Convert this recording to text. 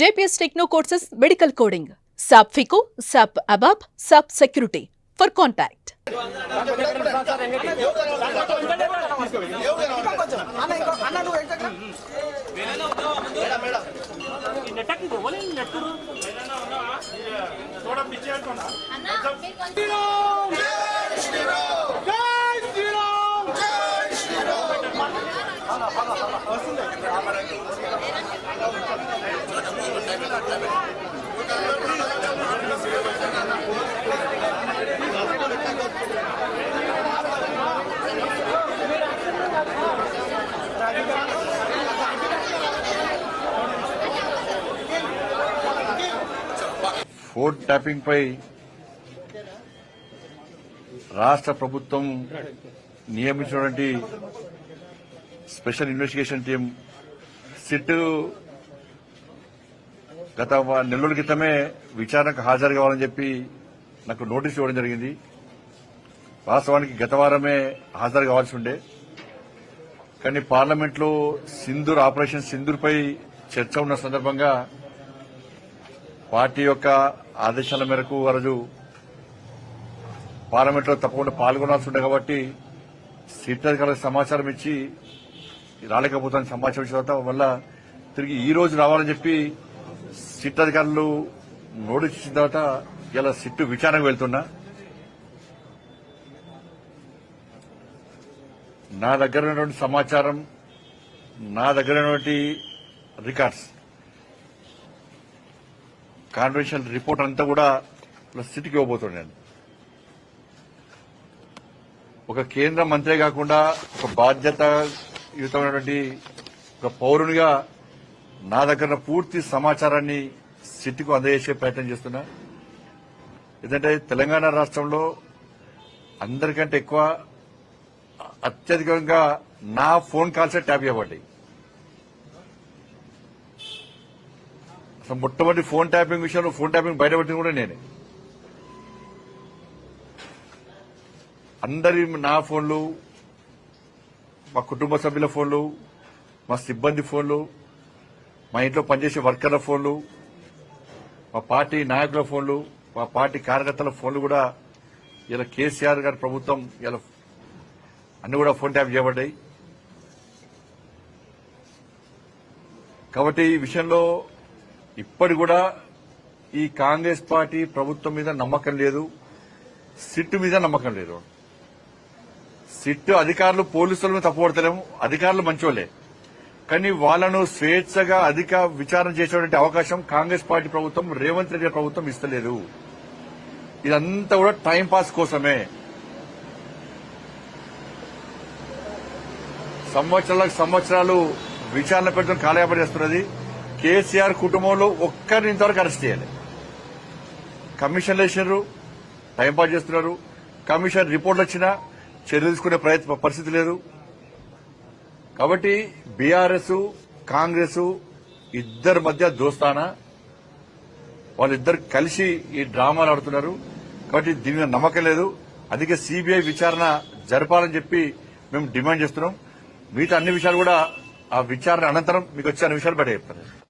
JPS Techno courses Medical Coding. SAP FICO, SAP ABAP, SAP Security. For contact. Phone tapping పై రాష్ట్ర ప్రభుత్వం నియమించినటువంటి special investigation team SIT గత నెల రోజుల క్రితమే విచారణకు హాజరు కావాలని చెప్పి నాకు నోటీస్ ఇవ్వడం జరిగింది. వాస్తవానికి గత వారమే హాజరు కావాల్సి ఉండే. కానీ పార్లమెంట్లో సింధూర్ ఆపరేషన్ సింధూర్పై చర్చ ఉన్న సందర్భంగా పార్టీ యొక్క ఆదేశాల మేరకు ఆ పార్లమెంట్లో తప్పకుండా పాల్గొనాల్సి ఉండే కాబట్టి సిట్ అధికారులకు సమాచారం ఇచ్చి రాలేకపోతాను సమాచారం తర్వాత వల్ల తిరిగి ఈ రోజు రావాలని చెప్పి సిట్ అధికారులు నోటీస్ ఇచ్చిన తర్వాత ఇలా సిట్టు విచారణకు వెళ్తున్నా. నా దగ్గర ఉన్నటువంటి సమాచారం నా దగ్గర ఉన్నటువంటి రికార్డ్స్ కాన్వెన్షన్ రిపోర్ట్ అంతా కూడా సిటీకి ఇవ్వబోతున్నాను ఒక కేంద్ర మంత్రి కాకుండా ఒక బాధ్యత యుతమైనటువంటి ఒక పౌరునిగా నా దగ్గర పూర్తి సమాచారాన్ని సిటీకి అందజేసే ప్రయత్నం చేస్తున్నా. ఎందుకంటే తెలంగాణ రాష్ట్రంలో అందరికంటే ఎక్కువ అత్యధికంగా నా ఫోన్ కాల్సే ట్యాప్ చేయబడ్డాయి. అసలు మొట్టమొదటి ఫోన్ ట్యాపింగ్ విషయంలో ఫోన్ ట్యాపింగ్ బయటపెట్టింది కూడా నేనే. అందరి నా ఫోన్లు మా కుటుంబ సభ్యుల ఫోన్లు మా సిబ్బంది ఫోన్లు మా ఇంట్లో పనిచేసే వర్కర్ల ఫోన్లు మా పార్టీ నాయకుల ఫోన్లు మా పార్టీ కార్యకర్తల ఫోన్లు కూడా ఇలా కేసీఆర్ గారి ప్రభుత్వం ఇలా అన్ని కూడా ఫోన్ ట్యాప్ చేయబడ్డాయి. కాబట్టి ఈ విషయంలో ఇప్పటి కూడా ఈ కాంగ్రెస్ పార్టీ ప్రభుత్వం మీద నమ్మకం లేదు సిట్టు మీద నమ్మకం లేదు. సిట్ అధికారులు పోలీసులను తప్పుపడతలేము అధికారులు మంచోళ్ళే కానీ వాళ్ళను స్వేచ్ఛగా అధిక విచారణ చేసేటువంటి అవకాశం కాంగ్రెస్ పార్టీ ప్రభుత్వం రేవంత్ రెడ్డి ప్రభుత్వం ఇస్తలేదు. ఇదంతా కూడా టైంపాస్ కోసమే. సంవత్సరాలకు సంవత్సరాలు విచారణ పెట్టడం కాలయాపన చేస్తున్నది. కేసీఆర్ కుటుంబంలో ఒక్కరిని ఇంతవరకు అరెస్ట్ చేయాలి. కమిషన్లు వేసినారు టైంపాస్ చేస్తున్నారు. కమిషన్ రిపోర్ట్లు వచ్చినా చర్యలు తీసుకునే ప్రయత్న పరిస్థితి లేదు. కాబట్టి బీఆర్ఎస్ కాంగ్రెస్ ఇద్దరి మధ్య దోస్తానా. వాళ్ళిద్దరు కలిసి ఈ డ్రామాలు ఆడుతున్నారు. కాబట్టి దీని మీద నమ్మకం లేదు. అందుకే సిబిఐ విచారణ జరపాలని చెప్పి మేము డిమాండ్ చేస్తున్నాం. మిగతా అన్ని విషయాలు కూడా ఆ విచారణ అనంతరం మీకు వచ్చే అన్ని విషయాలు బయట చెప్తారు